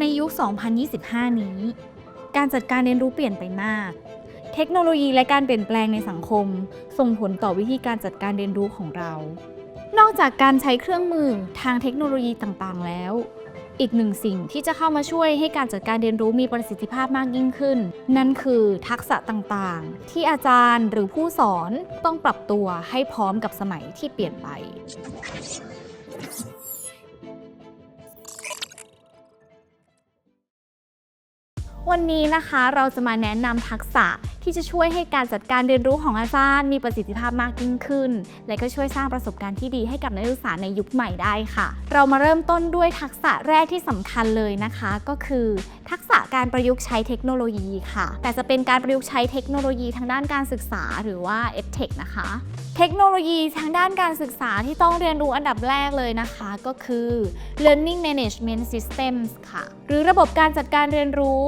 ในยุค 2025 นี้ การจัดการเรียนรู้เปลี่ยนไปมาก เทคโนโลยีและการเปลี่ยนแปลงในสังคม ส่งผลต่อวิธีการจัดการเรียนรู้ของเรา นอกจากการใช้เครื่องมือทางเทคโนโลยีต่างๆ แล้ว อีกหนึ่งสิ่งที่จะเข้ามาช่วยให้การจัดการเรียนรู้มีประสิทธิภาพมากยิ่งขึ้น นั่นคือทักษะต่างๆ ที่อาจารย์หรือผู้สอนต้องปรับตัวให้พร้อมกับสมัยที่เปลี่ยนไป วันนี้นะคะเราจะมาแนะนำทักษะที่จะช่วยให้การจัดการเรียนรู้ของอาจารย์ มีประสิทธิภาพมากยิ่งขึ้น และก็ช่วยสร้างประสบการณ์ที่ดีให้กับนักศึกษาในยุคใหม่ได้ค่ะ เรามาเริ่มต้นด้วยทักษะแรกที่สำคัญเลยนะคะ ก็คือ ทักษะการประยุกต์ใช้เทคโนโลยีค่ะ แต่จะเป็นการประยุกต์ใช้เทคโนโลยีทางด้านการศึกษา หรือว่า EdTech นะคะ เทคโนโลยีทางด้านการศึกษาที่ต้องเรียนรู้อันดับแรกเลยนะคะ ก็คือ Learning Management Systems ค่ะ หรือระบบการจัดการเรียนรู้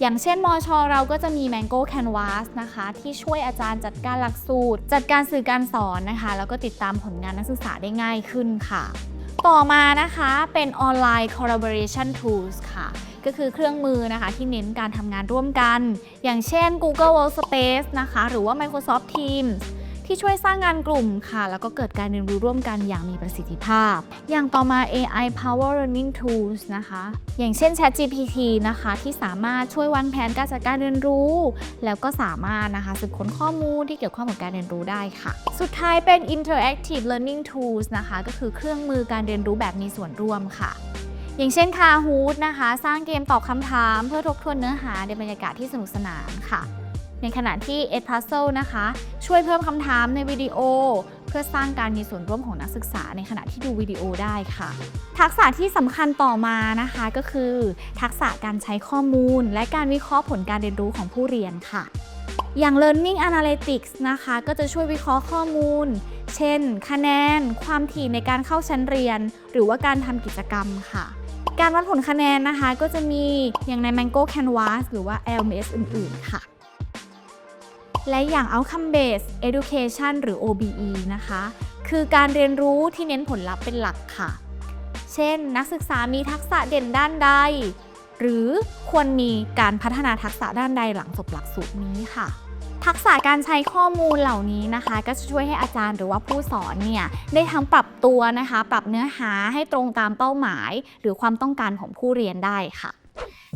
อย่างเช่นมอชเราก็จะมี Mango Canvas นะคะ ที่ช่วยอาจารย์จัดการหลักสูตร จัดการสื่อการสอนนะคะ แล้วก็ติดตามผลงานนักศึกษาได้ง่ายขึ้นค่ะ ต่อมานะคะเป็น Online Collaboration Tools ค่ะก็คือเครื่องมือนะคะที่เน้นการทำงานร่วมกัน อย่างเช่น Google Workspace นะคะ หรือว่า Microsoft Teams ที่ช่วยสร้างงานกลุ่มค่ะ แล้วก็เกิดการเรียนรู้ร่วมกันอย่างมีประสิทธิภาพ อย่างต่อมา AI Power Learning Tools นะคะ อย่างเช่น ChatGPT นะคะ ที่สามารถช่วยวางแผนการจัดการเรียนรู้ แล้วก็สามารถนะคะสืบค้นข้อมูลที่เกี่ยวข้องกับการเรียนรู้ได้ค่ะ สุดท้ายเป็น Interactive Learning Tools นะคะ ก็คือเครื่องมือการเรียนรู้แบบมีส่วนร่วมค่ะอย่างเช่น Kahoot นะคะ สร้างเกมตอบคำถาม เพื่อทบทวนเนื้อหาในบรรยากาศที่สนุกสนานค่ะ ในขณะที่ Ed Puzzle นะคะ ช่วยเพิ่มคำถามในวิดีโอ เพื่อสร้างการมีส่วนร่วมของนักศึกษาในขณะที่ดูวิดีโอได้ค่ะ ทักษะที่สำคัญต่อมานะคะก็คือ ทักษะการใช้ข้อมูล และการวิเคราะห์ผลการเรียนรู้ของผู้เรียนค่ะ อย่าง Learning Analytics นะคะ ก็จะช่วยวิเคราะห์ข้อมูล เช่น คะแนน ความถี่ในการเข้าชั้นเรียน หรือว่าการทำกิจกรรมค่ะการวัดผลคะแนนนะคะก็จะมีอย่างใน Mango Canvas หรือว่า LMS อื่น ๆ ค่ะ และอย่าง Outcome Based Education หรือ OBE นะคะ คือการเรียนรู้ที่เน้นผลลัพธ์เป็นหลักค่ะ เช่น นักศึกษามีทักษะเด่นด้านใด หรือควรมีการพัฒนาทักษะด้านใดหลังจบหลักสูตรนี้ค่ะทักษะการใช้ข้อมูลเหล่านี้นะคะ ก็จะช่วยให้อาจารย์หรือว่าผู้สอนเนี่ยได้ทั้งปรับตัวนะคะ ปรับเนื้อหาให้ตรงตามเป้าหมาย หรือความต้องการของผู้เรียนได้ค่ะ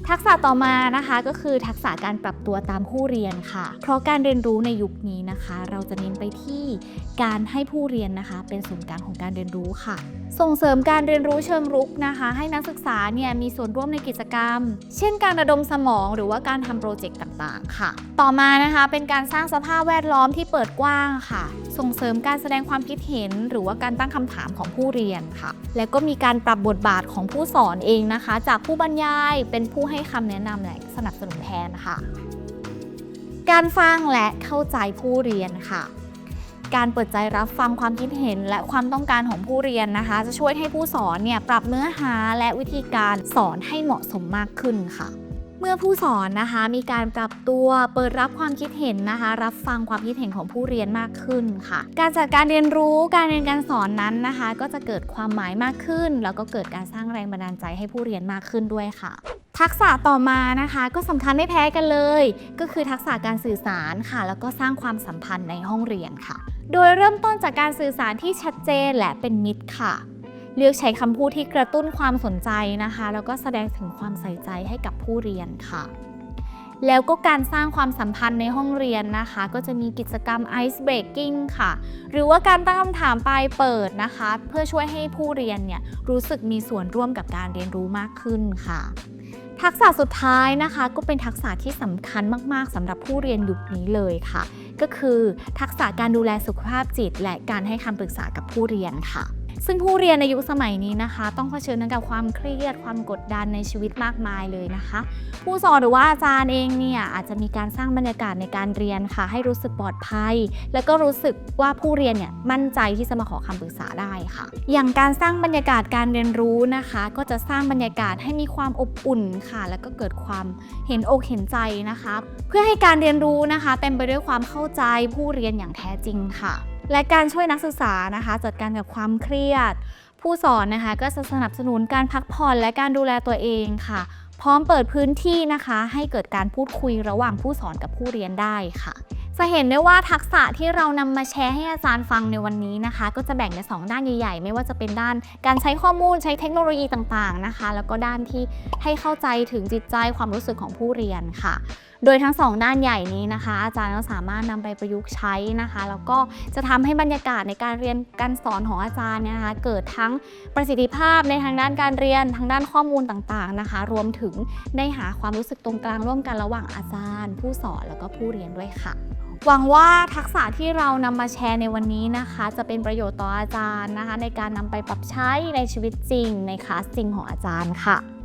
ทักษะต่อมานะคะก็คือทักษะการปรับตัวตามผู้เรียนค่ะ เพราะการเรียนรู้ในยุคนี้นะคะ เราจะเน้นไปที่การให้ผู้เรียนนะคะ เป็นศูนย์กลางของการเรียนรู้ค่ะส่งเสริมการเรียนรู้เชิงรุกนะคะ ให้นักศึกษาเนี่ยมีส่วนร่วมในกิจกรรม เช่นการระดมสมองหรือว่าการทำโปรเจกต์ต่างๆ ค่ะ ต่อมานะคะเป็นการสร้างสภาพแวดล้อมที่เปิดกว้างค่ะ ส่งเสริมการแสดงความคิดเห็น หรือว่าการตั้งคำถามของผู้เรียนค่ะ แล้วก็มีการปรับบทบาทของผู้สอนเองนะคะ จากผู้บรรยายเป็นผู้ให้คำแนะนำและสนับสนุนแทนค่ะ การฟังและเข้าใจผู้เรียนค่ะ การเปิดใจรับฟังความคิดเห็น และความต้องการของผู้เรียนนะคะ จะช่วยให้ผู้สอนเนี่ยปรับเนื้อหาและวิธีการสอนให้เหมาะสมมากขึ้นค่ะ มื่อผู้สอนนะคะมีการปรับตัวเปิดรับความคิดเห็นนะคะ รับฟังความคิดเห็นของผู้เรียนมากขึ้นค่ะ การจัดการเรียนรู้การเรียนการสอนนั้นนะคะ ก็จะเกิดความหมายมากขึ้น แล้วก็เกิดการสร้างแรงบันดาลใจให้ผู้เรียนมากขึ้นด้วยค่ะทักษะต่อมานะคะก็สำคัญไม่แพ้กันเลย ก็คือทักษะการสื่อสารค่ะ แล้วก็สร้างความสัมพันธ์ในห้องเรียนค่ะ โดยเริ่มต้นจากการสื่อสารที่ชัดเจนและเป็นมิตรค่ะ เลือกใช้คำพูดที่กระตุ้นความสนใจนะคะ แล้วก็แสดงถึงความใส่ใจให้กับผู้เรียนค่ะ แล้วก็การสร้างความสัมพันธ์ในห้องเรียนนะคะ ก็จะมีกิจกรรม Ice Breaking ค่ะ หรือว่าการตั้งคำถามปลายเปิดนะคะ เพื่อช่วยให้ผู้เรียนเนี่ยรู้สึกมีส่วนร่วมกับการเรียนรู้มากขึ้นค่ะทักษะสุดท้ายนะคะ ก็เป็นทักษะที่สำคัญมาก ๆสำหรับผู้เรียนยุคนี้เลยค่ะ ก็คือทักษะการดูแลสุขภาพจิต และการให้คำปรึกษากับผู้เรียนค่ะ ซึ่งผู้เรียนในยุคสมัยนี้นะคะ ต้องเผชิญกับความเครียดความกดดันในชีวิตมากมายเลยนะคะ ผู้สอนหรือว่าอาจารย์เองเนี่ยอาจจะมีการสร้างบรรยากาศในการเรียนค่ะ ให้รู้สึกปลอดภัย แล้วก็รู้สึกว่าผู้เรียนเนี่ยมั่นใจที่จะมาขอคำปรึกษาได้ค่ะ อย่างการสร้างบรรยากาศการเรียนรู้นะคะ ก็จะสร้างบรรยากาศให้มีความอบอุ่นค่ะ แล้วก็เกิดความเห็นอกเห็นใจนะคะ เพื่อให้การเรียนรู้นะคะ เต็มไปด้วยความเข้าใจผู้เรียนอย่างแท้จริงค่ะ และการช่วยนักศึกษานะคะ จัดการกับความเครียด ผู้สอนนะคะก็จะสนับสนุนการพักผ่อนและการดูแลตัวเองค่ะ พร้อมเปิดพื้นที่นะคะ ให้เกิดการพูดคุยระหว่างผู้สอนกับผู้เรียนได้ค่ะจะเห็นได้ว่าทักษะที่เรานำมาแชร์ให้อาจารย์ฟังในวันนี้นะคะ ก็จะแบ่งเป็นสองด้านใหญ่ ๆ ไม่ว่าจะเป็นด้านการใช้ข้อมูลใช้เทคโนโลยีต่างๆนะคะ แล้วก็ด้านที่ให้เข้าใจถึงจิตใจความรู้สึกของผู้เรียนค่ะ โดยทั้งสองด้านใหญ่นี้นะคะ อาจารย์ก็สามารถนำไปประยุกต์ใช้นะคะ แล้วก็จะทำให้บรรยากาศในการเรียนการสอนของอาจารย์เนี่ยนะคะ เกิดทั้งประสิทธิภาพในทางด้านการเรียนทางด้านข้อมูลต่างๆนะคะ รวมถึงได้หาความรู้สึกตรงกลางร่วมกันระหว่างอาจารย์ ผู้สอนแล้วก็ผู้เรียนด้วยค่ะหวังว่าทักษะที่เรานำมาแชร์ในวันนี้นะคะ จะเป็นประโยชน์ต่ออาจารย์นะคะ ในการนำไปปรับใช้ในชีวิตจริงในคลาสจริงของอาจารย์ค่ะ